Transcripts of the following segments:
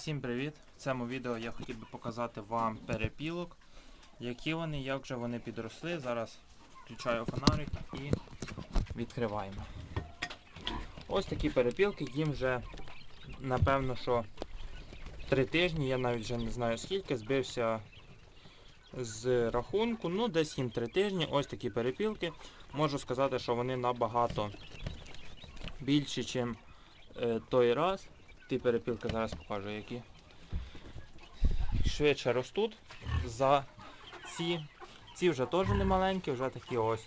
Всім привіт! В цьому відео я хотів би показати вам перепілок, які вони, як вже вони підросли. Зараз включаю фонарик і відкриваємо. Ось такі перепілки, їм вже напевно, що 3 тижні, я навіть вже не знаю скільки, збився з рахунку. Ну, десь їм 3 тижні. Ось такі перепілки. Можу сказати, що вони набагато більші, ніж той раз. Ті перепілки зараз покажу, які швидше ростуть за ці. Ці вже теж не маленькі, вже такі ось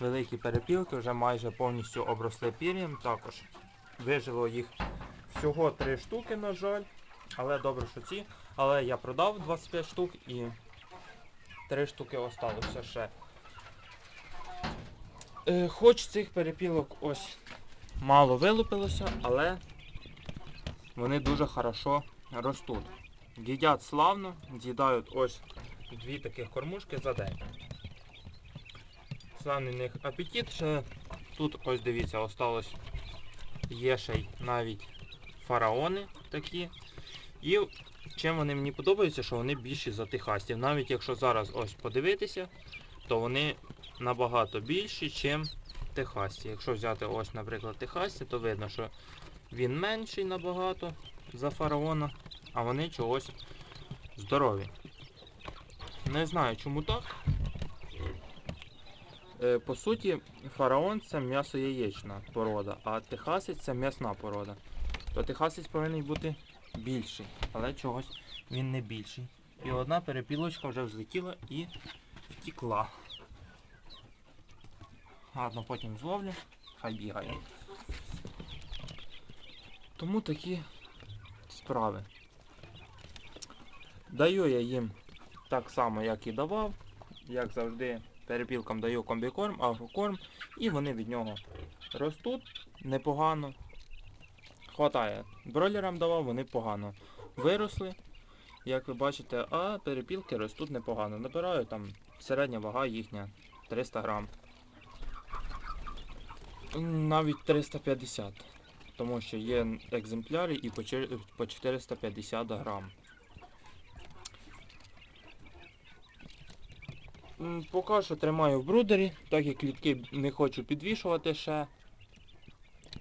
великі перепілки, вже майже повністю обросли пір'ям. Також вижило їх всього 3 штуки, на жаль. Але добре, що ці. Але я продав 25 штук і 3 штуки осталося ще. Е, хоч цих перепілок ось мало вилупилося, але вони дуже хорошо ростуть. Їдять славно, з'їдають ось дві таких кормушки за день. Славний в них апетит. Ще тут ось дивіться, осталось є ще й навіть фараони такі. І чим вони мені подобаються, що вони більші за техастів. Навіть якщо зараз ось подивитися, то вони набагато більші, ніж техасті. Якщо взяти ось, наприклад, техасті, то видно, що він менший набагато за фараона, а вони чогось здорові. Не знаю чому так. Е, По суті, фараон це м'ясо-яєчна порода, а техасець це м'ясна порода. То техасець повинен бути більший, але чогось він не більший. І одна перепілочка вже взлетіла і втікла. Ладно, потім зловлю, хай бігає. Тому такі справи. Даю я їм так само, як і давав. Як завжди, перепілкам даю комбікорм, агрокорм, і вони від нього ростуть непогано. Хватає. Бройлерам давав, вони погано виросли, як ви бачите, а перепілки ростуть непогано. Набираю там середня вага їхня 300 грам. Навіть 350 тому що є екземпляри і по 450 грам. Поки що тримаю в брудері, так як клітки не хочу підвішувати ще.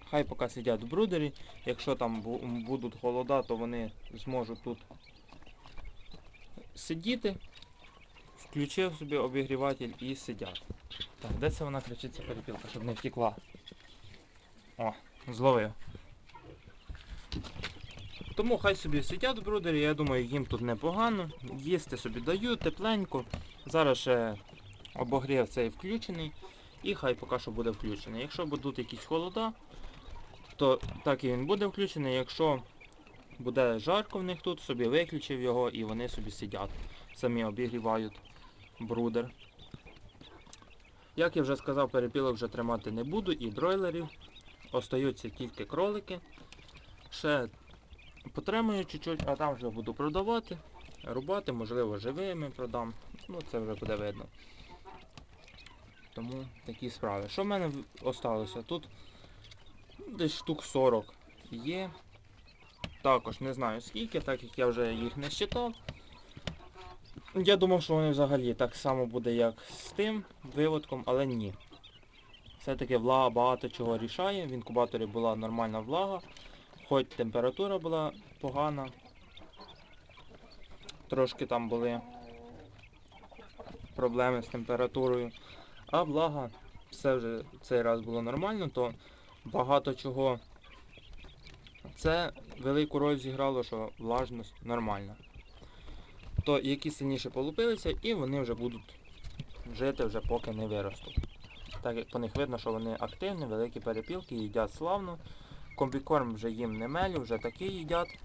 Хай поки сидять в брудері. Якщо там будуть холода, то вони зможуть тут сидіти. Включив собі обігріватель і сидять. Так, де це вона кричиться перепілка, щоб не втекла? О, зловив. Тому хай собі сидять брудері, я думаю, їм тут непогано. Їсти собі даю, тепленько. Зараз ще обогрів цей включений і хай поки що буде включений. Якщо будуть якісь холода, то так і він буде включений. Якщо буде жарко в них тут, собі виключив його і вони собі сидять. Самі обігрівають брудер. Як я вже сказав, перепілок вже тримати не буду і бройлерів. Остаються тільки кролики. Ще потримаю чуть-чуть, а там вже буду продавати, рубати, можливо, живими продам. Ну, це вже буде видно. Тому такі справи. Що в мене осталося? Тут десь штук 40 є. Також не знаю скільки, так як я вже їх не считав. Я думав, що вони взагалі так само буде, як з тим виводком, але ні. Все-таки влага багато чого рішає. В інкубаторі була нормальна влага, хоч температура була погана. Трошки там були проблеми з температурою. А влага все вже цей раз було нормально, то багато чого. Це велику роль зіграло, що влажність нормальна. То які сильніше полупилися і вони вже будуть жити вже поки не виростуть. Так як по них видно, що вони активні, великі перепілки, їдять славно. Комбікорм вже їм не мелю, вже такі їдять.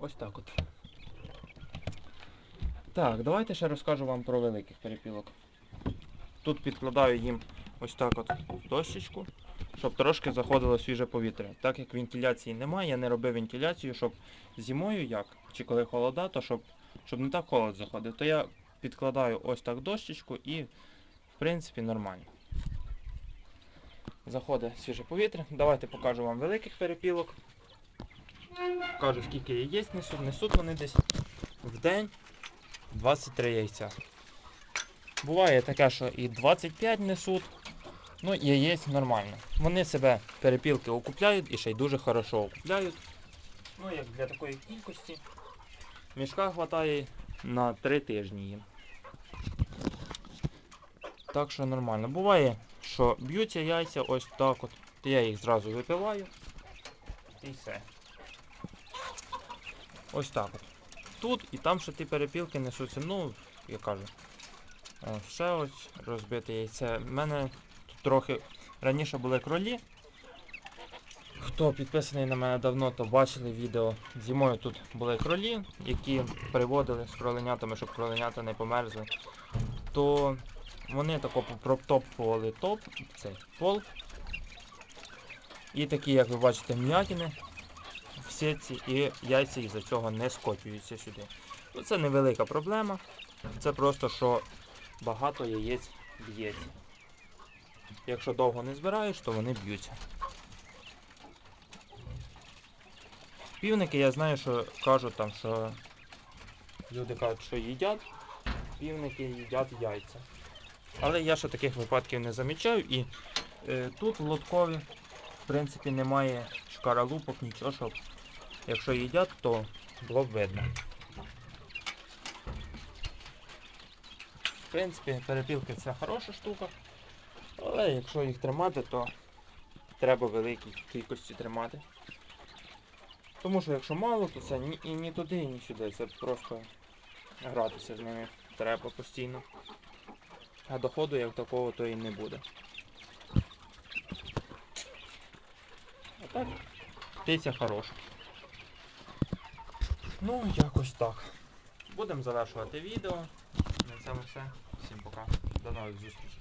Ось так от. Так, давайте ще розкажу вам про великих перепілок. Тут підкладаю їм ось так от дощечку, щоб трошки заходило свіже повітря. Так як вентиляції немає, я не робив вентиляцію, щоб зимою як, чи коли холода, то щоб, щоб не так холод заходив, то я підкладаю ось так дощечку і в принципі нормально. заходить свіже повітря. Давайте покажу вам великих перепілок. Покажу скільки яєць несуть. Несуть вони десь в день 23 яйця. Буває таке, що і 25 несуть. Ну, яєць нормально. Вони себе перепілки окупляють і ще й дуже хорошо окупляють. Ну, як для такої кількості. Мішка хватає на 3 тижні їм. Так що нормально. Буває, що б'ються яйця ось так от. Я їх зразу випиваю. І все. Ось так от. Тут і там ще ті перепілки несуться, ну, я кажу. О, ще ось розбите яйце. У мене тут трохи раніше були кролі. Хто підписаний на мене давно, то бачили відео. Зимою тут були кролі, які приводили з кроленятами, щоб кроленята не померзли. То вони тако протоптували топ, цей пол. І такі, як ви бачите, м'ятини в сітці, і яйця із-за цього не скочуються сюди. Ну, це невелика проблема. Це просто, що багато яєць б'ється. Якщо довго не збираєш, то вони б'ються. Півники я знаю, що кажуть там, що люди кажуть, що їдять, півники їдять яйця. Але я ще таких випадків не замічаю і е, тут в лоткові в принципі немає шкаралупок, нічого, щоб якщо їдять, то було б видно. В принципі, перепілки це хороша штука, але якщо їх тримати, то треба великій кількості тримати. Тому що якщо мало, то це ні, і ні туди, і ні сюди. Це просто гратися з ними треба постійно. А доходу як такого то і не буде. А так, птиця хороша. Ну, якось так. Будемо завершувати відео. На цьому все. Всім пока. До нових зустрічей.